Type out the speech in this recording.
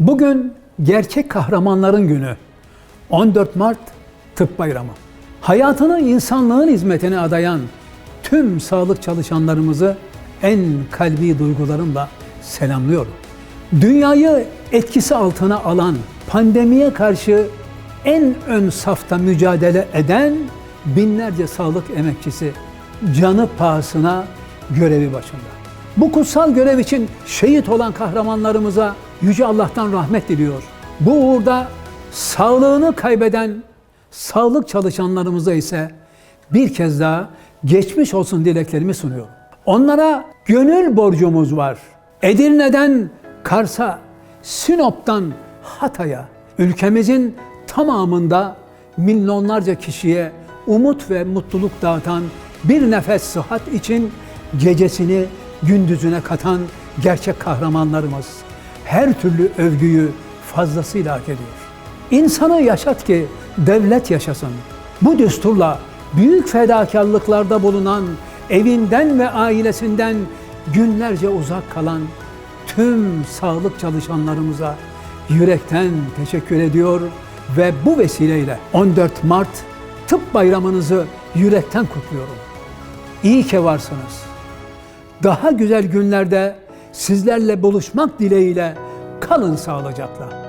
Bugün gerçek kahramanların günü. 14 Mart Tıp Bayramı. Hayatını insanlığın hizmetine adayan tüm sağlık çalışanlarımızı en kalbi duygularımla selamlıyorum. Dünyayı etkisi altına alan pandemiye karşı en ön safta mücadele eden binlerce sağlık emekçisi canı pahasına görevi başında. Bu kutsal görev için şehit olan kahramanlarımıza Yüce Allah'tan rahmet diliyor. Bu uğurda sağlığını kaybeden sağlık çalışanlarımıza ise bir kez daha geçmiş olsun dileklerimi sunuyorum. Onlara gönül borcumuz var. Edirne'den Kars'a, Sinop'tan Hatay'a, ülkemizin tamamında milyonlarca kişiye umut ve mutluluk dağıtan bir nefes sıhhat için gecesini gündüzüne katan gerçek kahramanlarımız her türlü övgüyü fazlasıyla hak ediyor. İnsanı yaşat ki devlet yaşasın. Bu düsturla büyük fedakarlıklarda bulunan, evinden ve ailesinden günlerce uzak kalan tüm sağlık çalışanlarımıza yürekten teşekkür ediyor ve bu vesileyle 14 Mart Tıp Bayramınızı yürekten kutluyorum. İyi ki varsınız. Daha güzel günlerde sizlerle buluşmak dileğiyle kalın sağlıcakla.